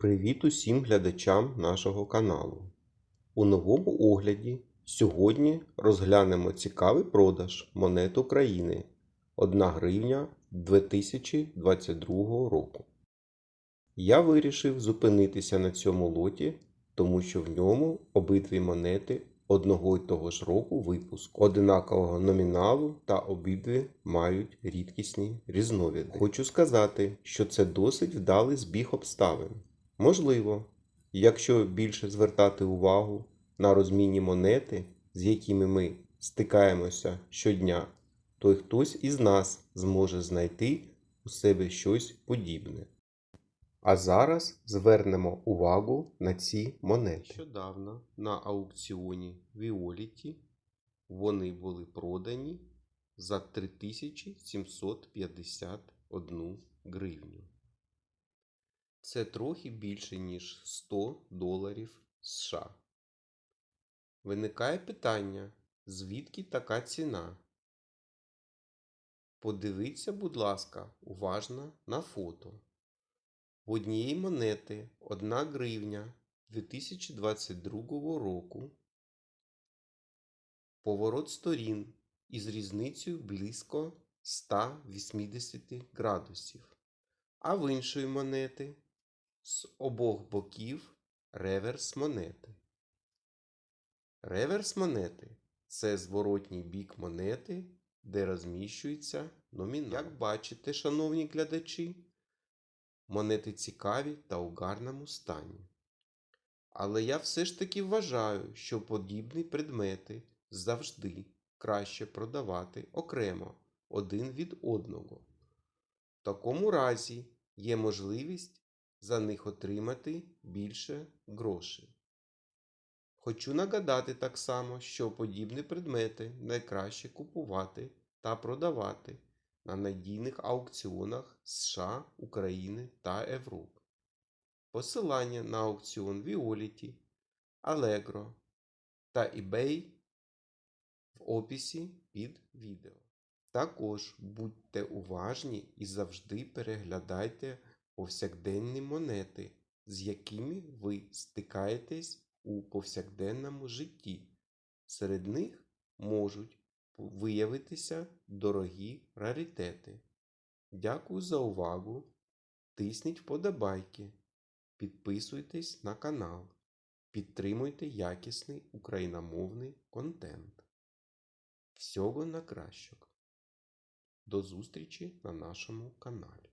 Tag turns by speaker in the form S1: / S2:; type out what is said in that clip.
S1: Привіт усім глядачам нашого каналу. У новому огляді сьогодні розглянемо цікавий продаж монет України 1 гривня 2022 року. Я вирішив зупинитися на цьому лоті, тому що в ньому обидві монети одного й того ж року випуску, одинакового номіналу та обидві мають рідкісні різновиди. Хочу сказати, що це досить вдалий збіг обставин. Можливо, якщо більше звертати увагу на розмінні монети, з якими ми стикаємося щодня, то й хтось із нас зможе знайти у себе щось подібне. А зараз звернемо увагу на ці монети. Нещодавно на аукціоні Віоліті вони були продані за 3751 гривню. Це трохи більше, ніж 100 доларів США. Виникає питання, звідки така ціна? Подивіться, будь ласка, уважно на фото. В однієї монети 1 гривня 2022 року поворот сторін із різницею близько 180 градусів, а в іншої монети з обох боків реверс монети. Реверс монети це зворотній бік монети, де розміщується номінал. Як бачите, шановні глядачі, монети цікаві та у гарному стані. Але я все ж таки вважаю, що подібні предмети завжди краще продавати окремо один від одного. В такому разі є можливість за них отримати більше грошей. Хочу нагадати так само, що подібні предмети найкраще купувати та продавати на надійних аукціонах США, України та Європи. Посилання на аукціон Violet, Allegro та eBay в описі під відео. Також будьте уважні і завжди переглядайте повсякденні монети, з якими ви стикаєтесь у повсякденному житті. Серед них можуть виявитися дорогі раритети. Дякую за увагу. Тисніть вподобайки, підписуйтесь на канал, підтримуйте якісний україномовний контент. Всього на кращого. До зустрічі на нашому каналі.